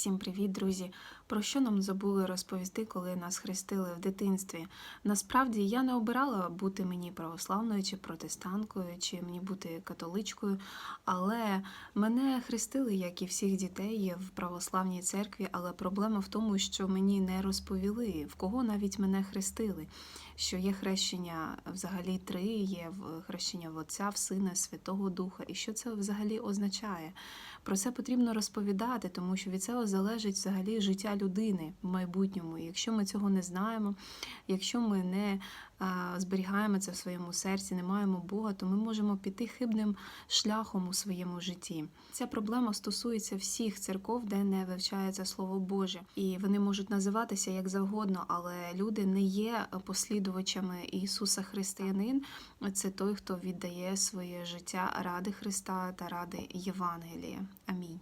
Всім привіт, друзі! Про що нам забули розповісти, коли нас хрестили в дитинстві? Насправді я не обирала бути мені православною чи протестанткою, чи мені бути католичкою, але мене хрестили, як і всіх дітей, в православній церкві. Але проблема в тому, що мені не розповіли, в кого навіть мене хрестили. Що є хрещення взагалі три, є хрещення в Отця, в Сина, Святого Духа, і що це взагалі означає. Про це потрібно розповідати, тому що від цього залежить взагалі життя людини в майбутньому. І якщо ми цього не знаємо, якщо ми не а, зберігаємо це в своєму серці, не маємо Бога, то ми можемо піти хибним шляхом у своєму житті. Ця проблема стосується всіх церков, де не вивчається Слово Боже, і вони можуть називатися як завгодно, але люди не є послідувачами Ісуса Християнин. Це той, хто віддає своє життя ради Христа та ради Євангелія. Амінь.